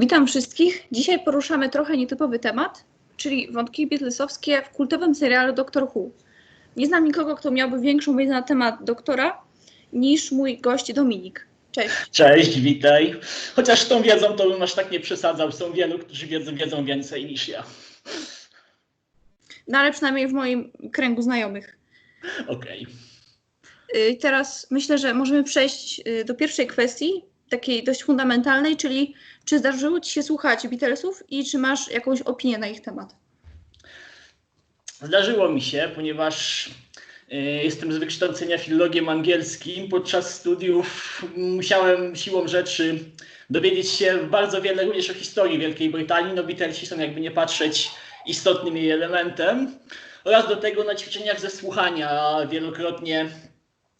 Witam wszystkich. Dzisiaj poruszamy trochę nietypowy temat, czyli wątki beatlesowskie w kultowym serialu Doctor Who. Nie znam nikogo, kto miałby większą wiedzę na temat doktora niż mój gość Dominik. Cześć. Cześć, witaj. Chociaż tą wiedzą to bym aż tak nie przesadzał. Są wielu, którzy wiedzą, wiedzą więcej niż ja. No ale przynajmniej w moim kręgu znajomych. Okej. Y, Teraz myślę, że możemy przejść y, do pierwszej kwestii, takiej dość fundamentalnej, czyli czy zdarzyło Ci się słuchać Beatlesów i czy masz jakąś opinię na ich temat? Zdarzyło mi się, ponieważ y, jestem z wykształcenia filologiem angielskim. Podczas studiów musiałem siłą rzeczy dowiedzieć się bardzo wiele również o historii Wielkiej Brytanii. No Beatlesi są jakby nie patrzeć istotnym jej elementem. Oraz do tego na ćwiczeniach ze słuchania wielokrotnie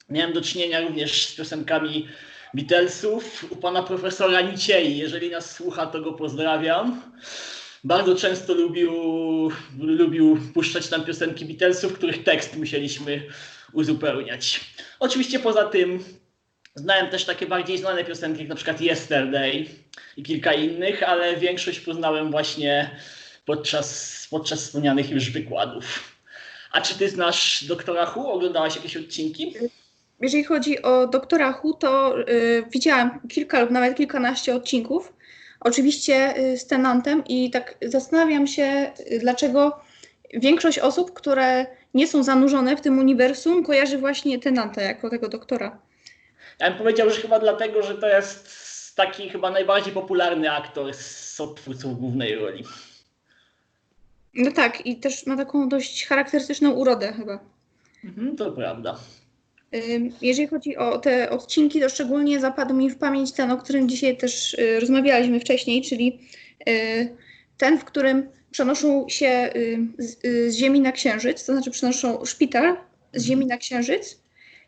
miałem do czynienia również z piosenkami Beatlesów u pana profesora Niciei. Jeżeli nas słucha, to go pozdrawiam. Bardzo często lubił, lubił puszczać tam piosenki Beatlesów, których tekst musieliśmy uzupełniać. Oczywiście poza tym znałem też takie bardziej znane piosenki, jak na przykład Yesterday i kilka innych, ale większość poznałem właśnie podczas, podczas wspomnianych już wykładów. A czy ty znasz doktora Who? Oglądałaś jakieś odcinki? Jeżeli chodzi o doktora Who, to y, widziałam kilka lub nawet kilkanaście odcinków. Oczywiście y, z Tenantem i tak zastanawiam się, y, dlaczego większość osób, które nie są zanurzone w tym uniwersum, kojarzy właśnie Tenanta jako tego doktora. Ja bym powiedział, że chyba dlatego, że to jest taki chyba najbardziej popularny aktor z odtwórców głównej roli. No tak, i też ma taką dość charakterystyczną urodę chyba. Mhm, to prawda. Jeżeli chodzi o te odcinki, to szczególnie zapadł mi w pamięć ten, o którym dzisiaj też y, rozmawialiśmy wcześniej, czyli y, ten, w którym przenoszą się y, z, z Ziemi na Księżyc, to znaczy przenoszą szpital z Ziemi na Księżyc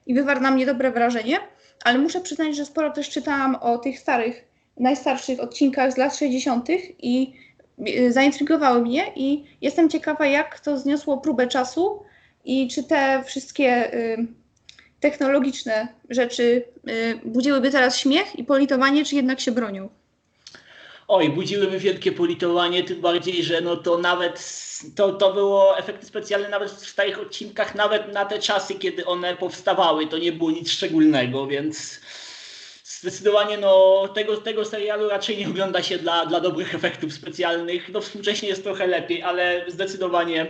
i wywarł na mnie dobre wrażenie, ale muszę przyznać, że sporo też czytałam o tych starych, najstarszych odcinkach z lat 60. i zaintrygowały mnie i jestem ciekawa, jak to zniosło próbę czasu i czy te wszystkie technologiczne rzeczy y, budziłyby teraz śmiech i politowanie, czy jednak się bronią? Oj, budziłyby wielkie politowanie, tym bardziej, że no to nawet to, to było efekty specjalne nawet w starych odcinkach, nawet na te czasy, kiedy one powstawały, to nie było nic szczególnego, więc zdecydowanie no, tego, tego serialu raczej nie ogląda się dla, dla dobrych efektów specjalnych. No współcześnie jest trochę lepiej, ale zdecydowanie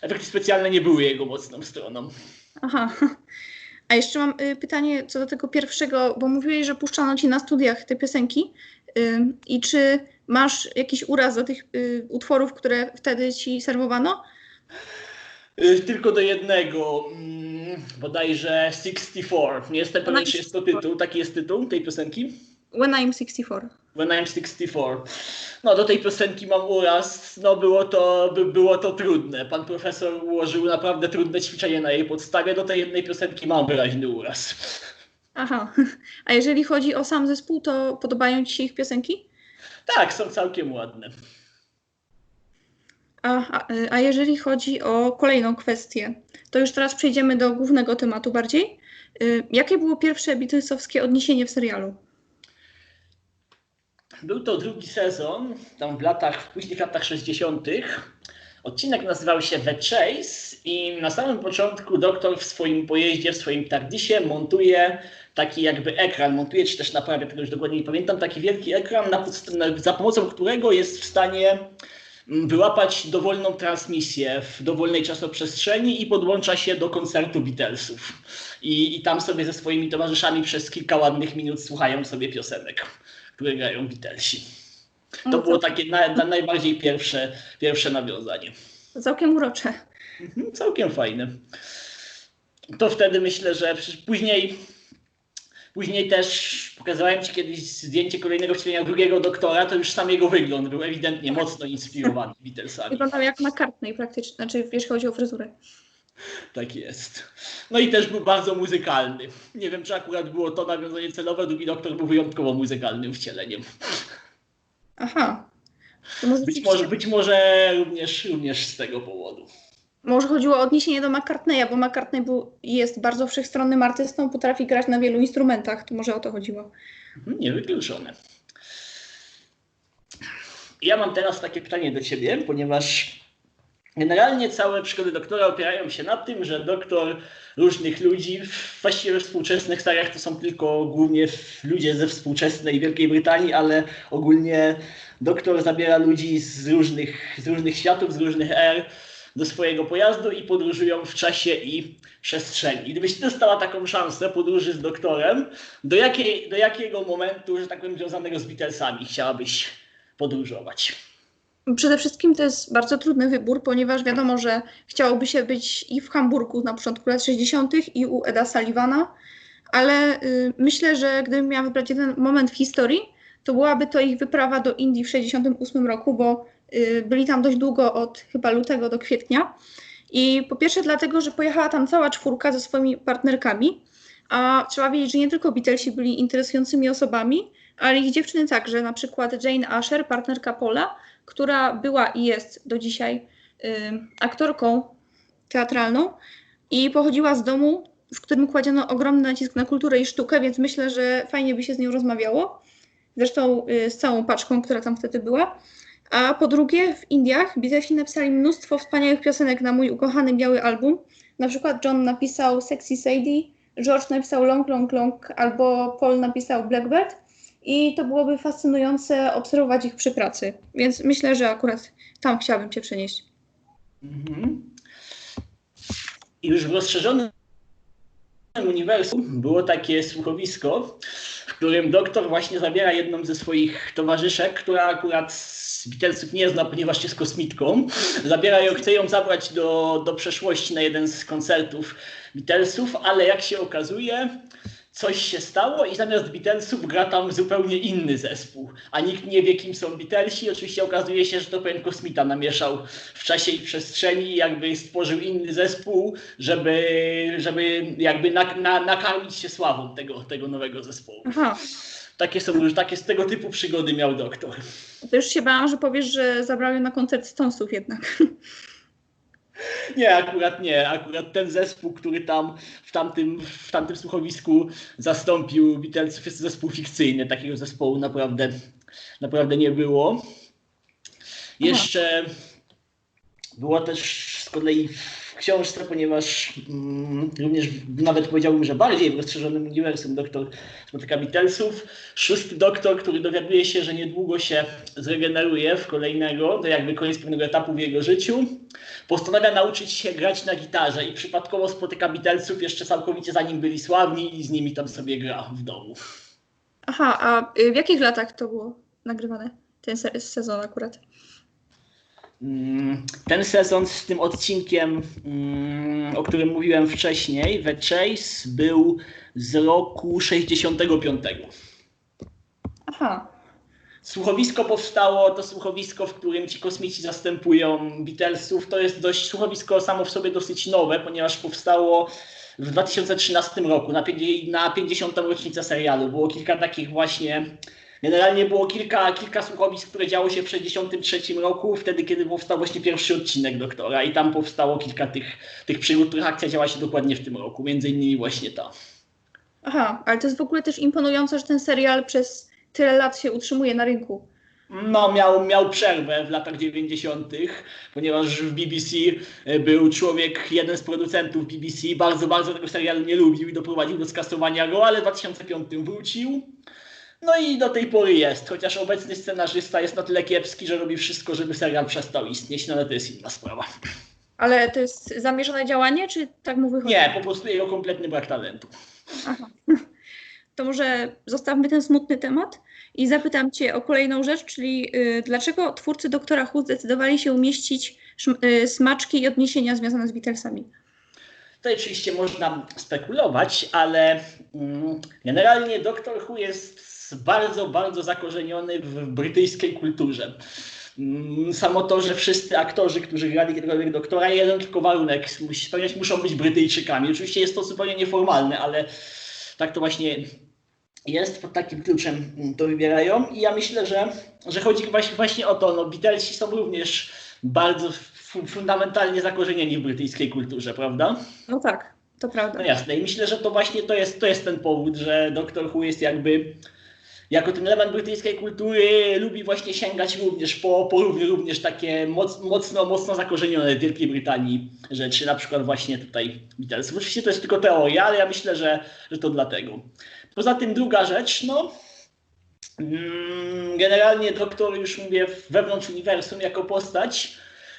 efekty specjalne nie były jego mocną stroną. Aha. A jeszcze mam y, pytanie co do tego pierwszego, bo mówiłeś, że puszczano ci na studiach te piosenki. Y, I czy masz jakiś uraz do tych y, utworów, które wtedy ci serwowano? Y, Tylko do jednego, mm, bodajże 64. Nie jestem pewien, czy jest to tytuł. Taki jest tytuł tej piosenki? When I'm 64. When I'm 64. No do tej piosenki mam uraz. No było to, by, było to trudne. Pan profesor ułożył naprawdę trudne ćwiczenie na jej podstawie. Do tej jednej piosenki mam wyraźny uraz. Aha. A jeżeli chodzi o sam zespół, to podobają ci się ich piosenki? Tak, są całkiem ładne. A, a, a jeżeli chodzi o kolejną kwestię, to już teraz przejdziemy do głównego tematu bardziej. Y, Jakie było pierwsze Beatlesowskie odniesienie w serialu? Był to drugi sezon, tam w latach, w późnych latach 60. Odcinek nazywał się The Chase i na samym początku doktor w swoim pojeździe, w swoim tardisie montuje taki jakby ekran, montuje czy też naprawia, tego już dokładnie nie pamiętam, taki wielki ekran, na, za pomocą którego jest w stanie mm, wyłapać dowolną transmisję w dowolnej czasoprzestrzeni i podłącza się do koncertu Beatlesów. I, I tam sobie ze swoimi towarzyszami przez kilka ładnych minut słuchają sobie piosenek, które grają Beatlesi. To No, było takie na, na najbardziej pierwsze, pierwsze nawiązanie. Całkiem urocze. Mhm, Całkiem fajne. To wtedy myślę, że później, później też pokazałem Ci kiedyś zdjęcie kolejnego wcielenia drugiego doktora, to już sam jego wygląd był ewidentnie mocno inspirowany Beatlesami. Wyglądał jak McCartney praktycznie, znaczy jeśli chodzi o fryzurę. Tak jest. No i też był bardzo muzykalny. Nie wiem, czy akurat było to nawiązanie celowe, drugi doktor był wyjątkowo muzykalnym wcieleniem. Aha. Być może, być może również, również z tego powodu. może chodziło o odniesienie do McCartneya, bo McCartney był, jest bardzo wszechstronnym artystą, potrafi grać na wielu instrumentach, to może o to chodziło. Mhm, Niewykluczone. ja mam teraz takie pytanie do ciebie, ponieważ generalnie całe przygody doktora opierają się na tym, że doktor różnych ludzi, właściwie we współczesnych seriach to są tylko głównie ludzie ze współczesnej Wielkiej Brytanii, ale ogólnie doktor zabiera ludzi z różnych, z różnych światów, z różnych er do swojego pojazdu i podróżują w czasie i przestrzeni. Gdybyś ty dostała taką szansę podróży z doktorem, do, jakiej, do jakiego momentu, że tak powiem, związanego z Beatlesami chciałabyś podróżować? Przede wszystkim to jest bardzo trudny wybór, ponieważ wiadomo, że chciałoby się być i w Hamburgu na początku lat 60. i u Eda Sullivana, ale y, myślę, że gdybym miała wybrać jeden moment w historii, to byłaby to ich wyprawa do Indii w 68 roku, bo y, byli tam dość długo od chyba lutego do kwietnia. I po pierwsze dlatego, że pojechała tam cała czwórka ze swoimi partnerkami, a trzeba wiedzieć, że nie tylko Beatlesi byli interesującymi osobami, ale ich dziewczyny także, na przykład Jane Asher, partnerka Paula, która była i jest do dzisiaj y, aktorką teatralną i pochodziła z domu, w którym kładziono ogromny nacisk na kulturę i sztukę, więc myślę, że fajnie by się z nią rozmawiało. Zresztą y, z całą paczką, która tam wtedy była. A po drugie, w Indiach Beatlesi napisali mnóstwo wspaniałych piosenek na mój ukochany biały album. Na przykład John napisał Sexy Sadie, George napisał Long Long Long albo Paul napisał Blackbird i to byłoby fascynujące obserwować ich przy pracy. Więc myślę, że akurat tam chciałabym się przenieść. Mhm. I już w rozszerzonym uniwersum było takie słuchowisko, w którym doktor właśnie zabiera jedną ze swoich towarzyszek, która akurat z Beatlesów nie zna, ponieważ jest kosmitką. Zabiera ją, chce ją zabrać do, do przeszłości na jeden z koncertów Beatlesów, ale jak się okazuje, coś się stało i zamiast Beatlesów gra tam zupełnie inny zespół, a nikt nie wie, kim są Beatlesi. Oczywiście okazuje się, że to pewien kosmita namieszał w czasie i przestrzeni i jakby stworzył inny zespół, żeby, żeby jakby na, na, nakarmić się sławą tego, tego nowego zespołu. Aha. Takie są takie z tego typu przygody miał doktor. To już się bałam, że powiesz, że zabrał ją na koncert Stonesów jednak. Nie, akurat nie. Akurat ten zespół, który tam w tamtym, w tamtym słuchowisku zastąpił Beatlesów jest zespół fikcyjny. Takiego zespołu naprawdę, naprawdę nie było. Jeszcze Aha. było też z kolei w książce, ponieważ mm, również nawet powiedziałbym, że bardziej w rozszerzonym uniwersum doktor spotyka Beatlesów. Szósty doktor, który dowiaduje się, że niedługo się zregeneruje w kolejnego, to jakby koniec pewnego etapu w jego życiu. Postanawia nauczyć się grać na gitarze i przypadkowo spotyka Beatlesów jeszcze całkowicie zanim byli sławni i z nimi tam sobie gra w domu. Aha, a w jakich latach to było nagrywane? Ten sezon akurat? Mm, ten sezon z tym odcinkiem, mm, o którym mówiłem wcześniej, The Chase, był z roku 65. Aha. Słuchowisko powstało, to słuchowisko, w którym ci kosmici zastępują Beatlesów. To jest dość słuchowisko samo w sobie dosyć nowe, ponieważ powstało w 2013 roku, na, na 50. rocznicę serialu. Było kilka takich właśnie Generalnie było kilka, kilka słuchowisk, które działo się w 1963 roku, wtedy kiedy powstał właśnie pierwszy odcinek Doktora i tam powstało kilka tych, tych przygód, których akcja działa się dokładnie w tym roku, między innymi właśnie ta. Aha, ale to jest w ogóle też imponujące, że ten serial przez tyle lat się utrzymuje na rynku. No, miał, miał przerwę w latach 90., ponieważ w BBC e, był człowiek, jeden z producentów BBC, bardzo, bardzo tego serialu nie lubił i doprowadził do skasowania go, ale w 2005 wrócił. No i do tej pory jest, chociaż obecny scenarzysta jest na tyle kiepski, że robi wszystko, żeby serial przestał istnieć, no ale to jest inna sprawa. Ale to jest zamierzone działanie, czy tak mu wychodzi? Nie, po prostu jego kompletny brak talentu. Aha. To może zostawmy ten smutny temat i zapytam Cię o kolejną rzecz, czyli yy, dlaczego twórcy Doktora Who zdecydowali się umieścić yy, smaczki i odniesienia związane z Beatlesami? Tutaj oczywiście można spekulować, ale mm, generalnie Doktor Who jest bardzo, bardzo zakorzeniony w brytyjskiej kulturze. Mm, samo to, że wszyscy aktorzy, którzy grali kiedykolwiek doktora, jeden tylko warunek, spełniać muszą być Brytyjczykami. Oczywiście jest to zupełnie nieformalne, ale tak to właśnie jest, pod takim kluczem to wybierają i ja myślę, że, że chodzi właśnie o to, no Beatlesi są również bardzo fundamentalnie zakorzenieni w brytyjskiej kulturze, prawda? No tak, to prawda. No jasne i myślę, że to właśnie to jest, to jest ten powód, że Doktor Who jest jakby jako ten element brytyjskiej kultury lubi właśnie sięgać również po, po równie- również takie moc, mocno, mocno zakorzenione w Wielkiej Brytanii rzeczy, na przykład właśnie tutaj Beatles. Oczywiście to jest tylko teoria, ale ja myślę, że, że to dlatego. Poza tym druga rzecz, no mm, generalnie doktor, już mówię, wewnątrz uniwersum jako postać,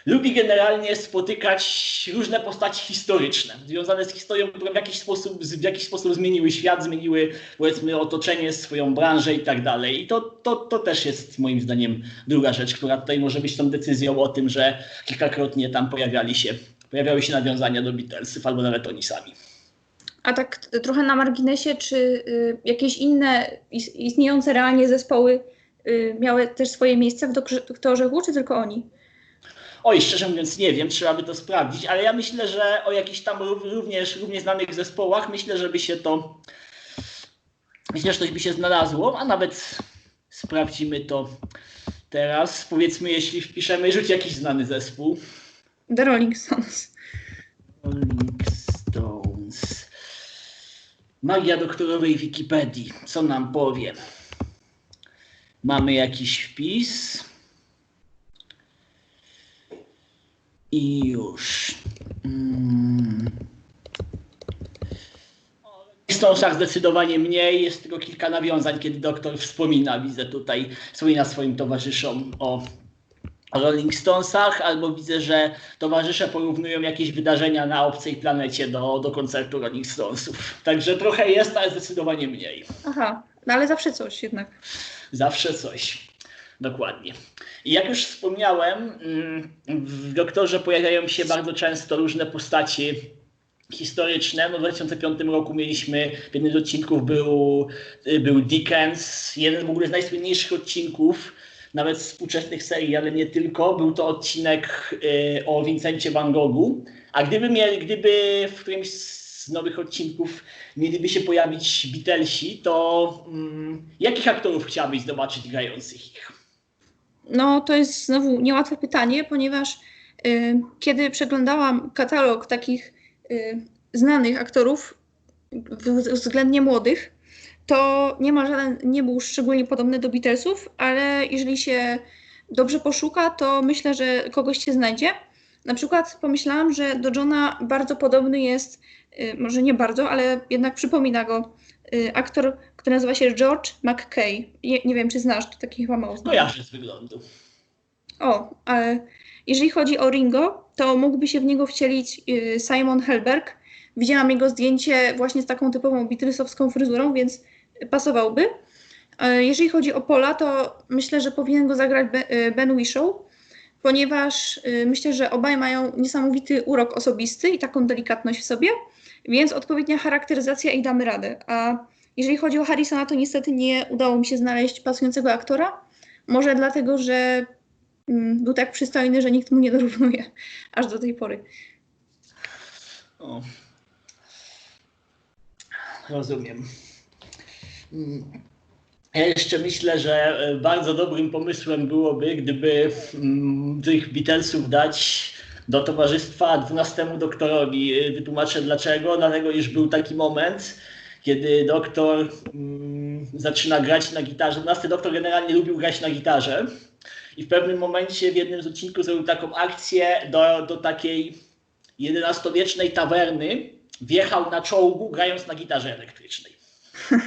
lubi generalnie spotykać różne postaci historyczne, związane z historią, które w jakiś sposób, w jakiś sposób zmieniły świat, zmieniły powiedzmy otoczenie, swoją branżę i tak dalej. I to, to, to też jest moim zdaniem druga rzecz, która tutaj może być tą decyzją o tym, że kilkakrotnie tam pojawiali się, pojawiały się nawiązania do Beatlesów albo nawet oni sami. A tak trochę na marginesie, czy y, jakieś inne is- istniejące realnie zespoły y, miały też swoje miejsce w Doktorze- Who, czy tylko oni? Oj, szczerze mówiąc nie wiem, trzeba by to sprawdzić, ale ja myślę, że o jakichś tam rów- również, również znanych zespołach, myślę, że by się to, myślę, że coś by się znalazło, a nawet sprawdzimy to teraz. Powiedzmy, jeśli wpiszemy, rzuć jakiś znany zespół. The Rolling Stones. Rolling Stones. Magia doktorowej Wikipedii. Co nam powie? Mamy jakiś wpis. I już. Mm. O Rolling Stonesach zdecydowanie mniej. Jest tylko kilka nawiązań, kiedy doktor wspomina, widzę tutaj, wspomina swoim towarzyszom o o Rolling Stonesach, albo widzę, że towarzysze porównują jakieś wydarzenia na obcej planecie do, do koncertu Rolling Stonesów. Także trochę jest, ale zdecydowanie mniej. Aha, no ale zawsze coś jednak. Zawsze coś. Dokładnie. I jak już wspomniałem, mm, w Doktorze pojawiają się bardzo często różne postaci historyczne. No w 2005 roku mieliśmy, w jednym z odcinków był, był Dickens, jeden w ogóle z najsłynniejszych odcinków, nawet współczesnych serii, ale nie tylko. Był to odcinek y, o Vincencie Van Goghu. A gdyby, mieli, gdyby w którymś z nowych odcinków mieliby się pojawić Beatlesi, to mm, jakich aktorów chciałabyś zobaczyć grających ich? No to jest znowu niełatwe pytanie, ponieważ y, kiedy przeglądałam katalog takich y, znanych aktorów, względnie młodych, to niemal żaden nie był szczególnie podobny do Beatlesów, ale jeżeli się dobrze poszuka, to myślę, że kogoś się znajdzie. Na przykład pomyślałam, że do Johna bardzo podobny jest, y, może nie bardzo, ale jednak przypomina go y, aktor, który nazywa się George McKay. Nie, nie wiem, czy znasz, to taki chyba mało znany. Kojarzę z wyglądu. O, ale jeżeli chodzi o Ringo, to mógłby się w niego wcielić y, Simon Helberg. Widziałam jego zdjęcie właśnie z taką typową Beatlesowską fryzurą, więc pasowałby. E, Jeżeli chodzi o Pola, to myślę, że powinien go zagrać Be- y, Ben Whishaw, ponieważ y, myślę, że obaj mają niesamowity urok osobisty i taką delikatność w sobie, więc odpowiednia charakteryzacja i damy radę. A jeżeli chodzi o Harrisona, to niestety nie udało mi się znaleźć pasującego aktora. Może dlatego, że mm, był tak przystojny, że nikt mu nie dorównuje aż do tej pory. O. Rozumiem. Mm. Ja jeszcze myślę, że e, bardzo dobrym pomysłem byłoby, gdyby mm, tych Beatlesów dać do towarzystwa 12 doktorowi. E, Wytłumaczę dlaczego. Dlatego, iż był taki moment, kiedy doktor mm, zaczyna grać na gitarze. 12 doktor generalnie lubił grać na gitarze. I w pewnym momencie w jednym z odcinków zrobił taką akcję do, do takiej XI-wiecznej tawerny. Wjechał na czołgu, grając na gitarze elektrycznej.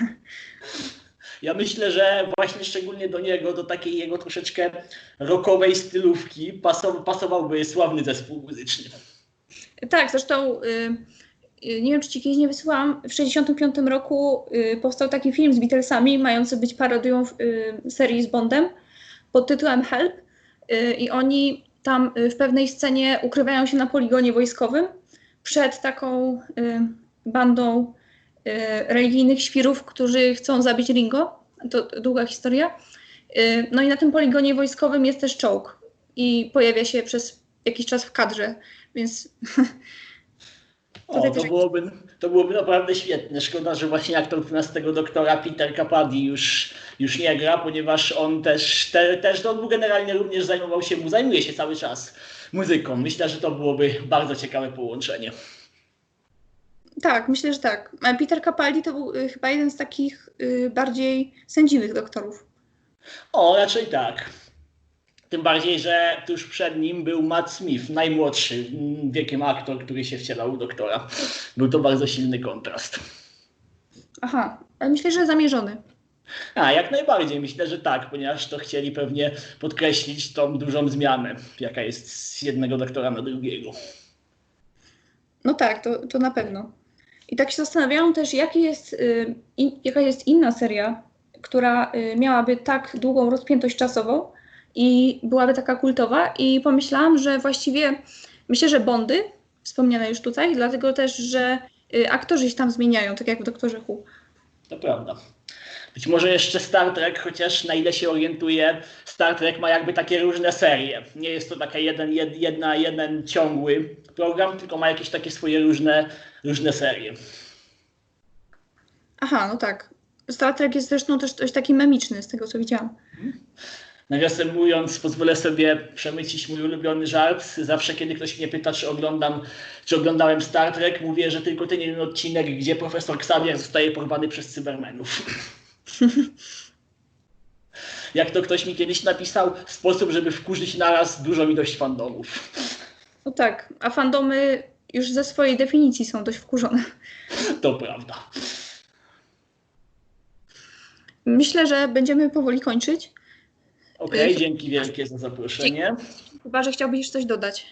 Ja myślę, że właśnie szczególnie do niego, do takiej jego troszeczkę rockowej stylówki pasow- pasowałby sławny zespół muzyczny. Tak, zresztą y, nie wiem, czy ci kiedyś nie wysyłałam, w 65 roku y, powstał taki film z Beatlesami, mający być parodią y, serii z Bondem pod tytułem Help y, i oni tam y, w pewnej scenie ukrywają się na poligonie wojskowym przed taką y, bandą y, religijnych świrów, którzy chcą zabić Ringo. To długa historia. Y, No i na tym poligonie wojskowym jest też czołg i pojawia się przez jakiś czas w kadrze, więc O, to byłoby, to byłoby naprawdę świetne. Szkoda, że właśnie aktor 12 doktora Peter Capaldi już, już nie gra, ponieważ on też, te, też on generalnie również zajmował się, zajmuje się cały czas muzyką. Myślę, że to byłoby bardzo ciekawe połączenie. Tak, myślę, że tak. A Peter Capaldi to był y, chyba jeden z takich y, bardziej sędziwych doktorów. O, raczej tak. Tym bardziej, że tuż przed nim był Matt Smith, najmłodszy wiekiem aktor, który się wcielał u doktora. Był to bardzo silny kontrast. Aha, ale myślę, że zamierzony. A, jak najbardziej. Myślę, że tak, ponieważ to chcieli pewnie podkreślić tą dużą zmianę, jaka jest z jednego doktora na drugiego. No tak, to, to na pewno. I tak się zastanawiałam też, jaki jest, y, in, jaka jest inna seria, która y, miałaby tak długą rozpiętość czasową i byłaby taka kultowa. I pomyślałam, że właściwie myślę, że Bondy, wspomniane już tutaj, dlatego też, że y, aktorzy się tam zmieniają, tak jak w Doktorze Who. To prawda. Być może jeszcze Star Trek, chociaż na ile się orientuję, Star Trek ma jakby takie różne serie. Nie jest to taka jeden, jed, jedna, jeden ciągły program, tylko ma jakieś takie swoje różne, różne serie. Aha, no tak. Star Trek jest zresztą też dość taki memiczny, z tego co widziałam. Nawiasem mówiąc, pozwolę sobie przemycić mój ulubiony żart. Zawsze, kiedy ktoś mnie pyta, czy oglądam, czy oglądałem Star Trek, mówię, że tylko ten jeden odcinek, gdzie profesor Xavier zostaje porwany przez cybermenów. Jak to ktoś mi kiedyś napisał, sposób, żeby wkurzyć naraz dużą ilość fandomów. No tak, a fandomy już ze swojej definicji są dość wkurzone. To prawda. Myślę, że będziemy powoli kończyć. Okej, dzięki wielkie za zaproszenie. Chyba, że chciałbyś jeszcze coś dodać.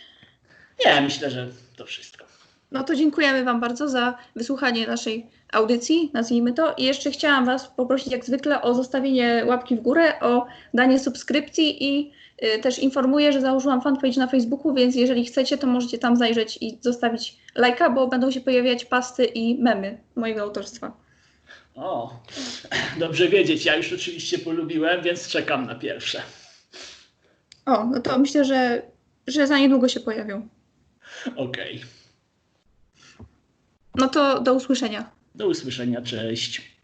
Nie, myślę, że to wszystko. No to dziękujemy Wam bardzo za wysłuchanie naszej audycji, nazwijmy to. I jeszcze chciałam Was poprosić jak zwykle o zostawienie łapki w górę, o danie subskrypcji i y, też informuję, że założyłam fanpage na Facebooku, więc jeżeli chcecie, to możecie tam zajrzeć i zostawić lajka, bo będą się pojawiać pasty i memy mojego autorstwa. O, dobrze wiedzieć. Ja już oczywiście polubiłem, więc czekam na pierwsze. O, no to myślę, że, że za niedługo się pojawią. Okej. No to do usłyszenia. Do usłyszenia, cześć.